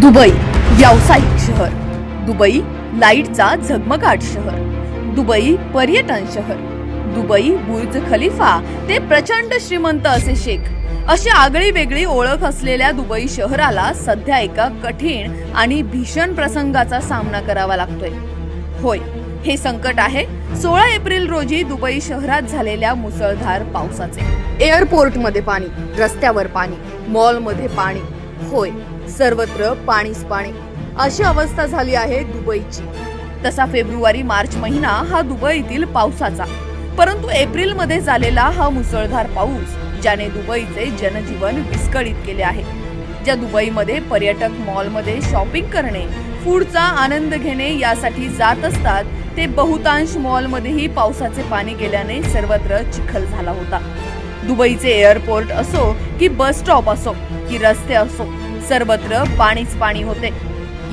Dubai व्यावसायिक शहर. Dubai लाईटचा झगमगाट शहर. दुबई पर्यटन शहर. दुबई बुर्ज खलिफा ते प्रचंड श्रीमंत असे शेख. अशी आगळी वेगळी ओळख असलेल्या दुबई शहराला सध्या एका कठीण आणि भीषण प्रसंगाचा सामना करावा लागतोय. होय हे संकट आहे. सोळा एप्रिल रोजी दुबई शहरात झालेल्या मुसळधार पावसाचे. एअरपोर्टमध्ये पाणी रस्त्यावर पाणी मॉलमध्ये पाणी होय सर्वत्र पाणीच पाणी अशी अवस्था झाली आहे दुबईची. तसा फेब्रुवारी मार्च महिना हा दुबईतील पावसाचा. परंतु एप्रिलमध्ये झालेला हा मुसळधार पाऊस ज्याने दुबईचे जनजीवन विस्कळीत केले आहे. ज्या दुबईमध्ये पर्यटक मॉलमध्ये शॉपिंग करणे फूडचा आनंद घेणे यासाठी जात असतात ते बहुतांश मॉलमध्येही पावसाचे पाणी गेल्याने सर्वत्र चिखल झाला होता. दुबईचे एअरपोर्ट असो की बस स्टॉप असो की रस्ते असो सर्वत्र पाणीच पाणी होते.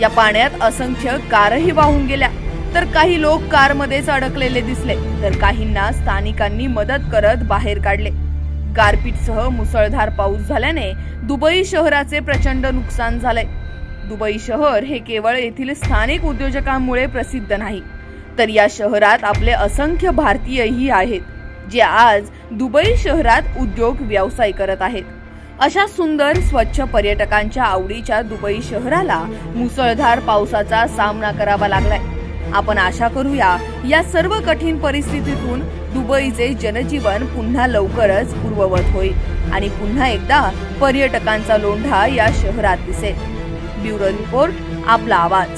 या पाण्यात असंख्य कारही वाहून गेल्या. तर काही लोक कारमध्येच अडकलेले दिसले. तर काहींना स्थानिकांनी मदत करत बाहेर काढले. गारपीटसह मुसळधार पाऊस झाल्याने दुबई शहराचे प्रचंड नुकसान झाले दुबई शहर हे केवळ येथील स्थानिक उद्योजकांमुळे प्रसिद्ध नाही. तर या शहरात आपले असंख्य भारतीयही आहेत. जे आज दुबई शहरात उद्योग व्यवसाय करत आहेत. अशा सुंदर स्वच्छ पर्यटकांच्या आवडीच्या दुबई शहराला मुसळधार पावसाचा सामना करावा लागलाय. आपण आशा करूया या सर्व कठीण परिस्थितीतून दुबईचे जनजीवन पुन्हा लवकरच पूर्ववत होईल आणि पुन्हा एकदा पर्यटकांचा लोंढा या शहरात दिसेल. ब्युरो रिपोर्ट आपला आवाज.